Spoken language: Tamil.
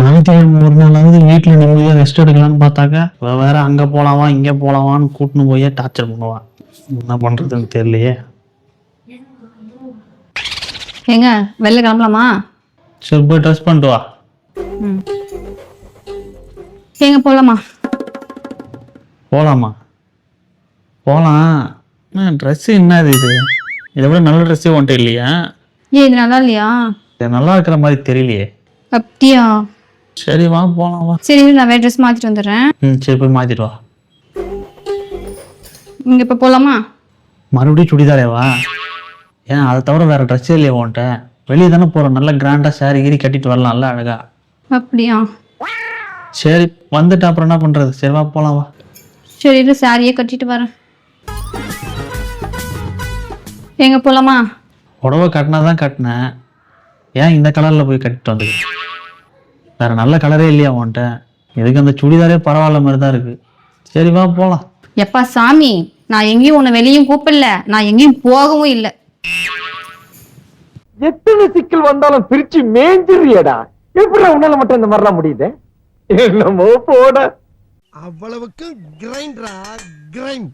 ஞாயிற்றுக்கிழமை ஒரு நாளாவது வீட்டில் நிம்மதியாக ரெஸ்ட் எடுக்கலாம்னு பார்த்தாக்கா இவ வேற அங்கே போலாமா இங்கே போலாமான்னு கூட்டின்னு போய் டார்ச்சர் பண்ணுவான். என்ன பண்ணுறதுன்னு தெரியலையே. ஏங்க வெளில கிளம்பலாமா? சரி போய் ட்ரெஸ் பண்ணிட்டு வா. ஏங்க போலாமா? போகலாமா போகலாம் ட்ரெஸ்ஸு என்னது இது? இதை விட நல்ல ட்ரெஸ்ஸே வந்துட்டு இல்லையா? ஏன் இது நல்லா இல்லையா? இது நல்லா இருக்கிற மாதிரி தெரியலையே. அப்படியா? சரி வா போகலாம் வா. சரி இரு, நான் வேற ட்ரெஸ் மாத்திட்டு வந்துடுறேன். ம் சரி போய் மாற்றிட்டு வா. இங்க இப்ப போலாமா? மறுபடியும் சுடிதாரே வா. ஏன் அதை தவிர வேற ட்ரெஸ்ஸே இல்லையா உன்கிட்ட. வெளியே தானே போகிறோம் நல்லா கிராண்டாக சாரி கீரி கட்டிட்டு வரலாம்ல அழகா. அப்படியா? சரி வந்துட்டு அப்புறம் என்ன பண்ணுறது சரி வா போகலாம் வா. சரி இரு சாரியே கட்டிட்டு வரேன். எங்க போலாமா? புடவை கட்டினா தான் கட்டினேன். ஏன் இந்த கலரில் போய் கட்டிட்டு வந்து வேற நல்ல கலரே இல்லையா உன்கிட்ட? எதுக்கு அந்த சுடிதாரே பரவாயில்ல மாதிரி தான் இருக்கு. சரி வா போகலாம் எப்பா சாமி நான் எங்கேயும் உன்னை வெளியும் கூப்பிடல. நான் எங்கேயும் போகவும் இல்லை. எத்தனை சிக்கல் வந்தாலும் பிரிச்சு மேஞ்சிரியடா எப்படி உன்னால மட்டும் இந்த மாதிரிலாம் முடியுது? என்னமோ போட. அவ்வளவுக்கு கிரைண்டரா கிரைண்ட்